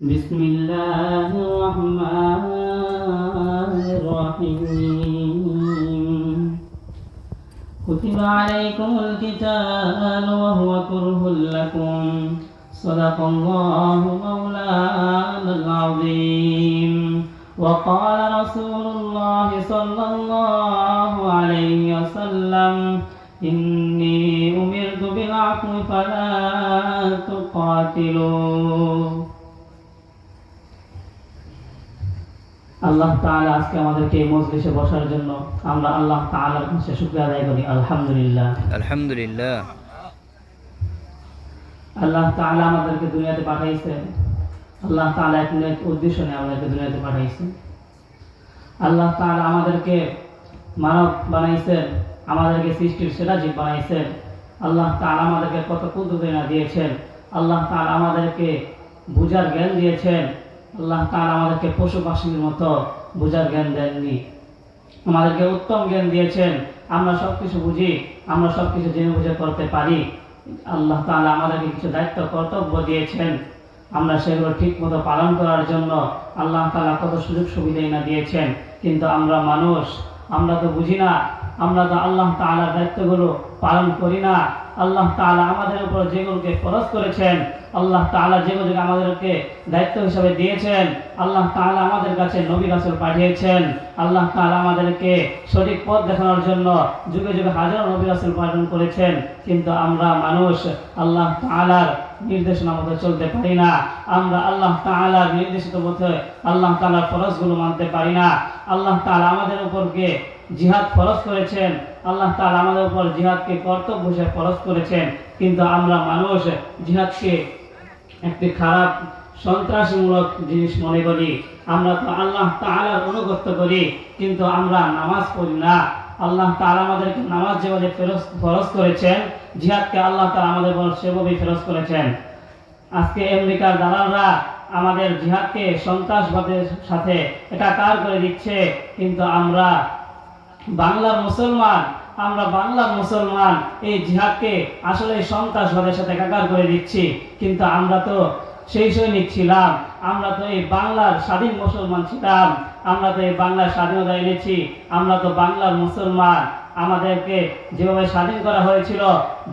بسم الله الرحمن الرحيم. كتب عليكم القتال وهو كره لكم. صدق الله مولانا العظيم. وقال رسول الله صلى الله عليه وسلم إني أمرت بالعفو فلا تقاتلوا. আল্লাহ তাআলা আজকে আমাদেরকে এই মজলিসে বসার জন্য আমরা আল্লাহ তাআলার কাছে শুকরিয়া আদায় করি আলহামদুলিল্লাহ। আলহামদুলিল্লাহ। আল্লাহ তাআলা আমাদেরকে দুনিয়াতে পাঠাইছেন আল্লাহ তাআলা এক নেক উদ্দেশ্য নিয়ে আমাদেরকে দুনিয়াতে পাঠাইছেন আল্লাহ তাআলা আমাদেরকে মানব বানাইছেন আমাদেরকে সৃষ্টির সেরা জীব বানাইছেন আল্লাহ তাআলা আমাদেরকে কত কুদরত দিয়েছেন। আল্লাহ তাআলা আমাদেরকে বুঝার জ্ঞান দিয়েছেন। আল্লাহ তাআলা আমাদেরকে পশু পাখির মতো বুঝার জ্ঞান দেননি। আমাদেরকে উত্তম জ্ঞান দিয়েছেন। আমরা সব কিছু বুঝি, আমরা সব কিছু জেনে বুঝে করতে পারি। আল্লাহ তাআলা আমাদেরকে কিছু দায়িত্ব, কর্তব্য দিয়েছেন। আমরা সেগুলো ঠিক মতো পালন করার জন্য আল্লাহ তাআলা কত সুযোগ সুবিধাই না দিয়েছেন। কিন্তু আমরা মানুষ, আমরা তো বুঝি না, আমরা তো আল্লাহ তাআলার দায়িত্বগুলো পালন করি না। আল্লাহ তালা আমাদের উপর যেগুলোকে খরচ করেছেন, আল্লাহ তালা যেগুলোকে আমাদেরকে দায়িত্ব হিসাবে দিয়েছেন, আল্লাহ তালা আমাদের কাছে নবী রাসুল পাঠিয়েছেন, আল্লাহ তালা আমাদেরকে সঠিক পথ দেখানোর জন্য যুগে যুগে হাজার নবী রাসুল পালন করেছেন। কিন্তু আমরা মানুষ আল্লাহ তাআলার নির্দেশনা মতো চলতে পারি না। আমরা আল্লাহ তাআলার নির্দেশিত পথে আল্লাহ তাআলার ফরজগুলো মানতে পারি না। আল্লাহ তাআলা আমাদের উপরকে জিহাদ ফরজ করেছেন। আল্লাহ তাআলা আমাদের উপর জিহাদকে কর্তব্য হিসেবে ফরজ করেছেন। কিন্তু আমরা মানুষ জিহাদকে একটি খারাপ, সন্ত্রাসীমূলক জিনিস মনে করি। আমরা তো আল্লাহ তাআলার অনুগত্য করি, কিন্তু আমরা নামাজ পড়ি না। আল্লাহ তাআলা আমাদেরকে নামাজ যেভাবে ফেরজ, ফরজ করেছেন জিহাদকে আল্লাহ তাআলা আমাদের সেভাবেই ফেরজ করেছেন। আজকে আমেরিকার দালালরা আমাদের জিহাদকে সন্ত্রাসবাদের সাথে একাকার করে দিচ্ছে, কিন্তু আমরা বাংলার মুসলমান, আমরা বাংলার মুসলমান এই জিহাদকে আসলে সন্ত্রাসবাদের সাথে একাকার করে দিচ্ছি, কিন্তু আমরা তো সেই সৈনিক ছিলাম। আমরা তো এই বাংলার স্বাধীন মুসলমান ছিলাম, আমরা তো এই বাংলার স্বাধীনতা এনেছি, আমরা তো বাংলার মুসলমান। আমাদেরকে যেভাবে স্বাধীন করা হয়েছিল,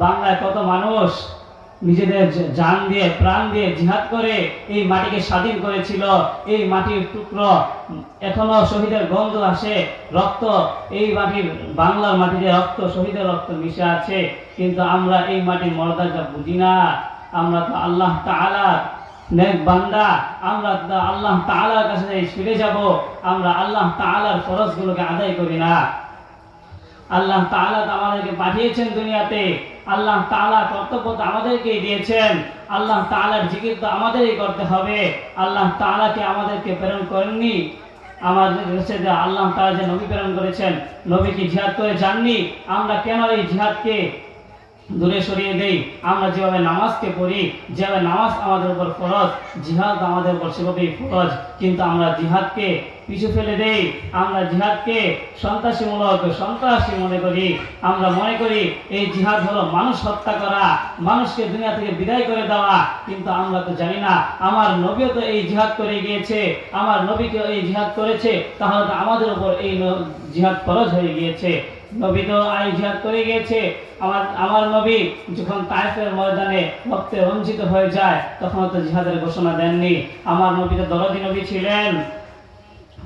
বাংলায় কত মানুষ নিজেদের জান দিয়ে, প্রাণ দিয়ে জিহাদ করে এই মাটিকে স্বাধীন করেছিল, এই মাটির টুকরো এখনও শহীদের গন্ধ আসে, রক্ত, এই মাটির, বাংলার মাটিতে রক্ত, শহীদের রক্ত মিশে আছে। কিন্তু আমরা এই মাটির মর্যাদা বুঝি না। আমরা তো আল্লাহ তাআলা নেক বান্দা, আমরা আল্লাহ তাআলার কাছে ফিরে যাব, আমরা আল্লাহ তাআলার ফরজগুলোকে আদায় করি না। আল্লাহ তাআলা আমাদেরকে পাঠিয়েছেন দুনিয়াতে, আল্লাহ তাআলা কর্তব্য তো আমাদেরকেই দিয়েছেন, আল্লাহ তাআলার জিকির তো আমাদেরই করতে হবে, আল্লাহ তাআলাকে আমাদেরকে প্রেরণ করেননি। আমাদের কাছে যে আল্লাহ তাআলা যে নবী প্রেরণ করেছেন, নবী কি জিহাদ করে যাননি? আমরা কেন এই জিহাদকে দূরে সরিয়ে দেই। আমরা যেভাবে নামাজকে পড়ি, যেভাবে নামাজ আমাদের উপর ফরজ, জিহাদ আমাদের উপর সেভাবেই ফরজ। কিন্তু আমরা জিহাদকে পিছু ফেলে দেই। আমরা জিহাদকে সন্ত্রাসীমূলক, সন্ত্রাসী মনে করি। আমরা মনে করি এই জিহাদ হলো মানুষ হত্যা করা, মানুষকে দুনিয়া থেকে বিদায় করে দেওয়া। কিন্তু আমরা তো জানি না, আমার নবীও তো এই জিহাদ করে গিয়েছে। আমার নবীকে এই জিহাদ করেছে, তাহলে আমাদের উপর এই জিহাদ ফরজ হয়ে গিয়েছে। নবী তো জিহাদ করে গিয়েছে। আমার আমার নবী যখন তাইফের ময়দানে রক্তে রঞ্জিত হয়ে যায়, তখন তো জিহাদের ঘোষণা দেননি। আমার নবী তো দরদি নবী ছিলেন।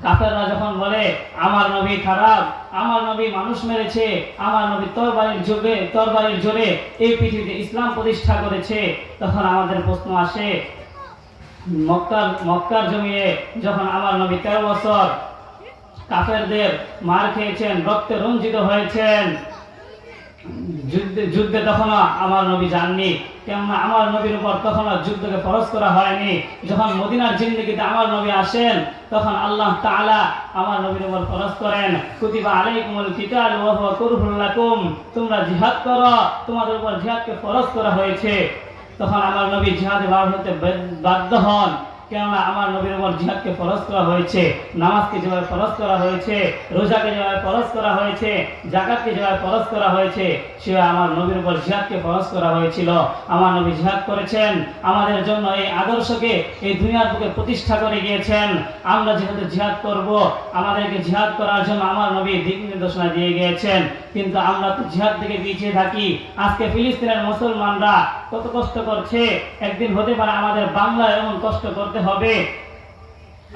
কাফেররা যখন বলে, আমার নবী খারাপ, আমার নবী মানুষ মেরেছে, আমার নবী তরবারির যুগে তরবারির জোরে এই পৃথিবীতে ইসলাম প্রতিষ্ঠা করেছে, তখন আমাদের প্রশ্ন আসে, মক্কার মক্কার জমিয়ে যখন আমার নবী তেরো বছর কাফেরদের মার খেয়েছেন, রক্তে রঞ্জিত হয়েছেন। যুদ্ধে যুদ্ধে তখনও আমার নবী যাননি। কেননা আমার নবীর উপর তখনও যুদ্ধকে ফরজ করা হয়নি। যখন মদিনার জিন্দগিতে আমার নবী আসেন, তখন আল্লাহ তাআলা আমার নবীর উপর ফরজ করেন। কুতিবা আলাইকুমুল কিতাল ওয়া হুয়া কুরহুল তোমরা জিহাদ করো। তোমাদের উপর জিহাদকে ফরজ করা হয়েছে। তখন আমার নবী জিহাদে বার হতে বাধ্য হন। কেননা আমার নবীর উপর জিহাদকে ফরজ করা হয়েছে, নামাজকে যেভাবে ফরজ করা হয়েছে, রোজাকে যেভাবে ফরজ করা হয়েছে, জাকাতকে যেভাবে ফরজ করা হয়েছে, সেভাবে আমার নবীর উপর জিহাদকে ফরজ করা হয়েছিল। আমার নবী জিহাদ করেছেন, আমাদের জন্য এই আদর্শকে, এই দুনিয়ার বুকে প্রতিষ্ঠা করে গিয়েছেন। আমরা যেহেতু জিহাদ করব, আমাদেরকে জিহাদ করার জন্য আমার নবী দিক নির্দেশনা দিয়ে গিয়েছেন। কিন্তু আমরা তো জিহাদ থেকে পিছিয়ে থাকি। আজকে ফিলিস্তিনের মুসলমানরা কত কষ্ট করছে? একদিন হতে পারে আমাদের বাংলায় এমন কষ্ট করতে হবে।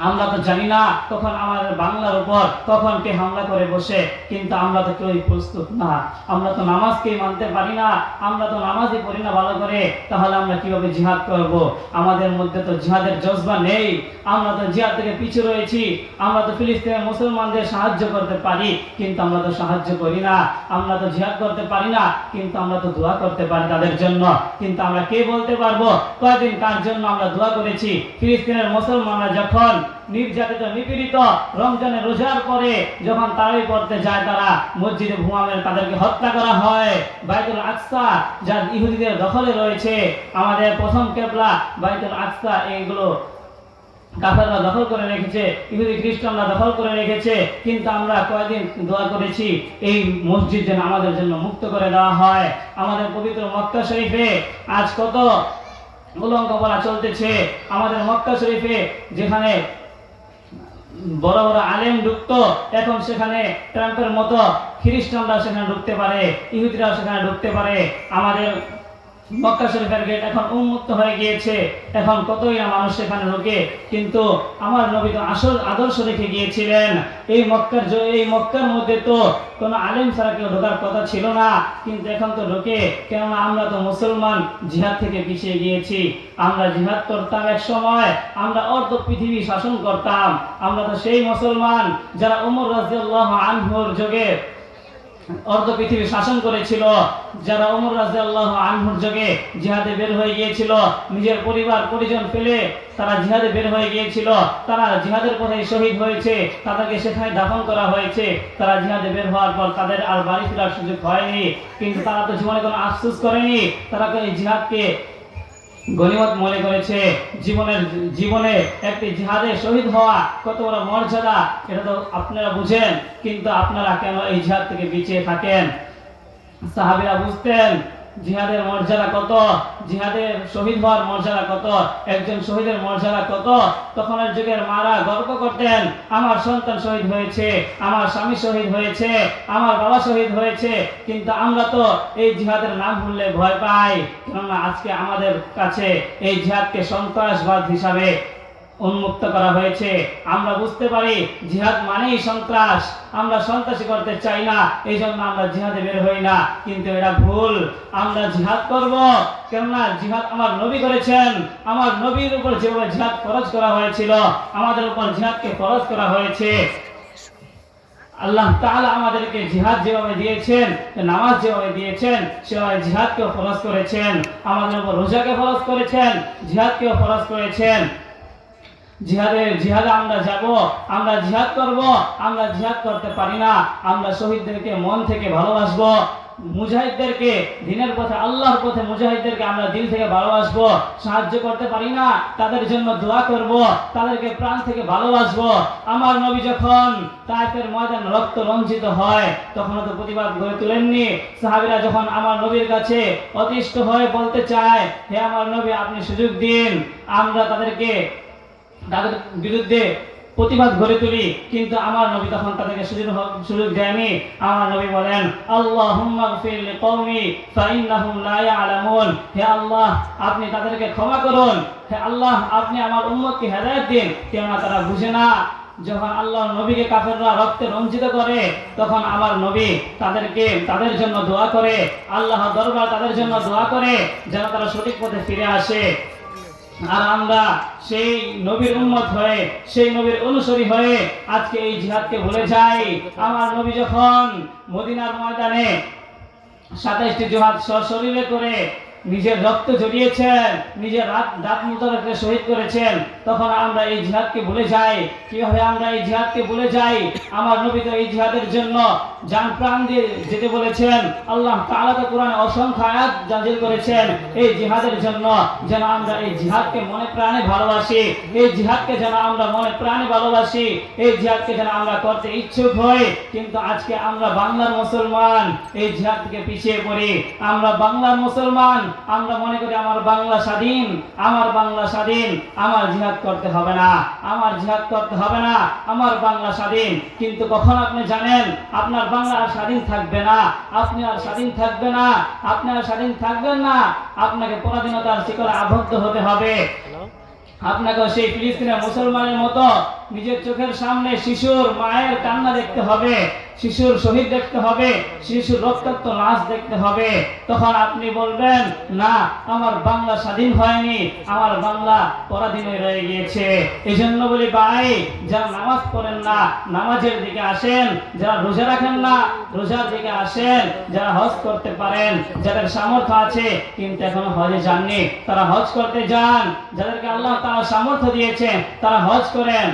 আমরা তো জানি না কখন আমাদের বাংলার উপর কখন কে হামলা করে বসে, কিন্তু আমরা তো কেউই প্রস্তুত না। আমরা তো নামাজকেই মানতে পারি না, আমরা তো নামাজই পড়ি না ভালো করে, তাহলে আমরা কীভাবে জিহাদ করব? আমাদের মধ্যে তো জিহাদের জজবা নেই। আমরা তো জিহাদ থেকে পিছু রয়েছি। আমরা তো ফিলিস্তিনের মুসলমানদের সাহায্য করতে পারি, কিন্তু আমরা তো সাহায্য করি না। আমরা তো জিহাদ করতে পারি না, কিন্তু আমরা তো দোয়া করতে পারি তাদের জন্য। কিন্তু আমরা কে বলতে পারব? কয়দিন কার জন্য আমরা দোয়া করেছি? ফিলিস্তিনের মুসলমানরা যখন নির্যাতিত, নিপীড়িত রমজানের রোজার পরে যখন তারাই পড়তে যায় তারা মসজিদে ভুয়ামের তাদেরকে হত্যা করা হয়। বাইতুল আকসা যা ইহুদিদের দখলে রয়েছে, আমাদের প্রথম কেবলা বাইতুল আকসা এইগুলো কাফেররা দখল করে রেখেছে, ইহুদি খ্রিস্টানরা দখল করে রেখেছে, কিন্তু আমরা কয়েকদিন দোয়া করেছি, এই মসজিদ যেন আমাদের জন্য মুক্ত করে দেওয়া হয়। আমাদের পবিত্র মক্কা শরীফে আজ কত উলঙ্গ বলা চলতেছে, আমাদের মক্কা শরীফে যেখানে বড় বড় আলেম ঢুকত, এখন সেখানে ট্রাম্পের মতো খ্রিস্টানরা সেখানে ঢুকতে পারে, ইহুদিরাও সেখানে ঢুকতে পারে। আমাদের মক্কা শরীফের গেট এখন উন্মুক্ত হয়ে গিয়েছে। এখন কতই না মানুষ সেখানে ঢোকে। কিন্তু আমার নবী তো আসল আদর্শ রেখে গিয়েছিলেন। এই মক্কার এই মক্কার মধ্যে তো কোনো আলেম ছাড়া কেউ ঢোকার কথা ছিল না। কিন্তু এখন তো ঢোকে। কেননা আমরা তো মুসলমান, জিহাদ থেকে পিছিয়ে গিয়েছি। আমরা জিহাদ করতাম এক সময়। আমরা অর্ধ পৃথিবী শাসন করতাম। আমরা তো সেই মুসলমান যারা উমর রাজিয়াল্লাহ আনহুর যোগে অর্ধ পৃথিবী শাসন করেছিল, যারা অমর রাজা আল্লাহ আনহুর যোগে জিহাদে বের হয়ে গিয়েছিল, নিজের পরিবার পরিজন ফেলে তারা জিহাদে বের হয়ে গিয়েছিল, তারা জিহাদের পথে শহীদ হয়েছে, তাদেরকে সেখানে দাফন করা হয়েছে, তারা জিহাদে বের হওয়ার পর তাদের আর বাড়ি ফেরার সুযোগ হয়নি, কিন্তু তারা তো জীবনে কোনো আফসোস করেনি, তারা এই জিহাদকে গনিমত মনে করেছে, জীবনের, জীবনে একটি জিহাদে শহীদ হওয়া কত বড় মর্যাদা, এটা তো আপনারা বুঝেন, কিন্তু আপনারা কেন এই জিহাদ থেকে পিছিয়ে থাকেন? সাহাবিরা বুঝতেন জিহাদের মর্যাদা কত? জিহাদের শহীদ হওয়ার মর্যাদা কত? একজন শহীদের মর্যাদা কত? তখনের যুগের মারা গর্ব করতেন, আমার সন্তান শহীদ হয়েছে, আমার স্বামী শহীদ হয়েছে, আমার বাবা শহীদ হয়েছে। কিন্তু আমরা তো এই জিহাদের নাম শুনলে ভয় পাই। কেননা আজকে আমাদের কাছে এই জিহাদকে সন্ত্রাসবাদ হিসাবে উন্মুক্ত করা হয়েছে। আমরা বুঝতে পারি জিহাদ মানেই সন্ত্রাস। আমরা সন্ত্রাসী করতে চাই না এই জন্য আমরা জিহাদে বের হই না। কিন্তু এটা ভুল। আমরা জিহাদ করব। কেননা জিহাদ আমার নবী করেছেন। আমার নবীর উপর যেভাবে জিহাদ খরচ করা হয়েছিল, আমাদের উপর জিহাদকে খরচ করা হয়েছে। আল্লাহ তাআলা আমাদেরকে জিহাদ যেভাবে দিয়েছেন, নামাজ যেভাবে দিয়েছেন, সেভাবে জিহাদকেও ফরজ করেছেন। আমাদের উপর রোজাকে ফরজ করেছেন, জিহাদকেও ফরজ করেছেন। জিহাদে জিহাদে আমরা যাব, আমরা জিহাদ করব, আমরা জিহাদ করতে পারি না। আমরা শহীদদেরকে মন থেকে ভালোবাসবো। মুজাহিদদেরকে, দিনের পথে, আল্লাহর পথে মুজাহিদদেরকে আমরা দিল থেকে ভালোবাসবো। সাহায্য করতে পারি না, তাদের জন্য দোয়া করব, তাদেরকে প্রাণ থেকে ভালোবাসবো। আমার নবী যখন তাইফের ময়দান রক্ত রঞ্জিত হয় তখন তো প্রতিবাদ গড়ে তুলেননি। সাহাবীরা যখন আমার নবীর কাছে অতিষ্ঠ হয়ে বলতে চায়, হে আমার নবী, আপনি সুযোগ দিন। আমরা তাদেরকে তাদের বিরুদ্ধে প্রতিবাদ গড়ে তুলি। কিন্তু আমার নবী তখন তাদেরকে সুযোগ দেয়নি। আমার নবী বলেন ফাইন্নাহুম লা ইয়ালামুন। হে আল্লাহ, আপনি তাদেরকে ক্ষমা করুন। হে আল্লাহ, আপনি আমার উম্মতকে হেদায়েত দিন। কেননা তারা বুঝে না, যখন আল্লাহ নবীকে কাফেররা রক্তে রঞ্জিত করে, তখন আমার নবী তাদেরকে তাদের জন্য দোয়া করে, আল্লাহ দরবার তাদের জন্য দোয়া করে, যেন তারা সঠিক পথে ফিরে আসে। আর আমরা সেই নবীর উম্মত হয়ে, সেই নবীর অনুসারী হয়ে আজকে এই জিহাদকে ভুলে যাই। আমার নবী যখন মদিনার ময়দানে সাতাইশটি জোহাদ সশরীরে করে নিজের রক্ত জড়িয়েছেন নিজের রাত দাঁত মুতারকে শহীদ করেছেন, তখন আমরা এই জিহাদকে ভুলে যাই। কীভাবে আমরা এই জিহাদকে ভুলে যাই? আমার নবী তো এই জিহাদের জন্য জান প্রাণ দিয়ে যেতে বলেছেন। আল্লাহ তাআলা তো কোরআনে অসংখ্য আয়াত নাযিল করেছেন। এই জিহাদের জন্য যেন আমরা এই জিহাদকে মনে প্রাণে ভালোবাসি। এই জিহাদকে যেন আমরা মনে প্রাণে ভালোবাসি। এই জিহাদকে যেন আমরা করতে ইচ্ছুক হই। কিন্তু আজকে আমরা বাংলার মুসলমান, এই জিহাদ থেকে পিছিয়ে পড়ি। আমরা বাংলার মুসলমান আমরা মনে করি আমার বাংলা স্বাধীন, আমার বাংলা স্বাধীন, আমার জিহাদ করতে হবে না, আমার জিহাদ করতে হবে না, আমার বাংলা স্বাধীন। কিন্তু কখন আপনি জানেন, আপনার বাংলা আর স্বাধীন থাকবে না, আপনি আর স্বাধীন থাকবে না, আপনি আর স্বাধীন থাকবেন না, আপনাকে পরাধীনতার শিকলে আবদ্ধ হতে হবে। আপনাকে সেই ফিলিস্তিনের মুসলমানের মতো নিজের চোখের সামনে শিশুর মায়ের কান্না দেখতে হবে। শিশুর শহীদ দেখতে হবে, শিশুর রক্তাক্ত লাশ দেখতে হবে। তখন আপনি বলবেন, না, আমার বাংলা স্বাধীন হয়নি, আমার বাংলা পরাধীন রয়ে গিয়েছে। এই জন্য বলি, ভাই, যারা নামাজ পড়েন না, নামাজের দিকে আসেন, যারা রোজা রাখেন না, রোজার দিকে আসেন, যারা হজ করতে পারেন, যাদের সামর্থ্য আছে, কিন্তু এখনও হজে যাননি, তারা হজ করতে যান। যাদেরকে আল্লাহ তারা সামর্থ্য দিয়েছেন, তারা হজ করেন।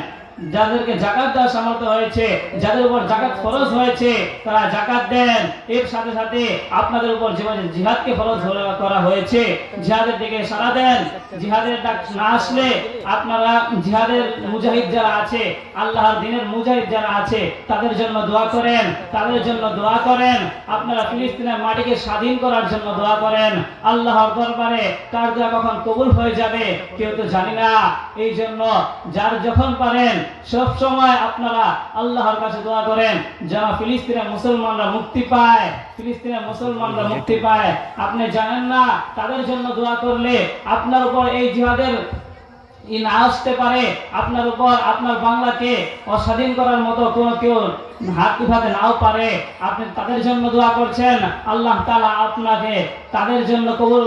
যাদেরকে জাকাত দেওয়ার সামর্থ্য হয়েছে, যাদের উপর জাকাত ফরজ হয়েছে, তারা জাকাত দেন। এর সাথে সাথে আপনাদের উপর যেভাবে জিহাদকে ফরজ করা হয়েছে। জিহাদের দিকে সারা দেন। জিহাদের ডাক না আসলে আপনারা জিহাদের মুজাহিদ যারা আছে, আল্লাহর দিনের মুজাহিদ যারা আছে, তাদের জন্য দোয়া করেন, তাদের জন্য দোয়া করেন। আপনারা ফিলিস্তিনের মাটিকে স্বাধীন করার জন্য দোয়া করেন। আল্লাহর দরবারে তার দোয়া কখন কবুল হয়ে যাবে, কেউ তো জানি না। এই জন্য যার যখন পারেন সব সময় আপনারা আল্লাহর কাছে দোয়া করেন, যেন ফিলিস্তিনের মুসলমানরা মুক্তি পায়, ফিলিস্তিনের মুসলমানরা মুক্তি পায়। আপনি জানেন না, তাদের জন্য দোয়া করলে আপনার উপর এই জিহাদের আসতে পারে, আপনার উপর আপনার বাংলাকে অস্বাধীন করার মতো কোনো কেউ হাত উঠাতে নাও পারে। আপনি তাদের জন্য দোয়া করছেন, আল্লাহ তাআলা আপনাকে তাদের জন্য কবুল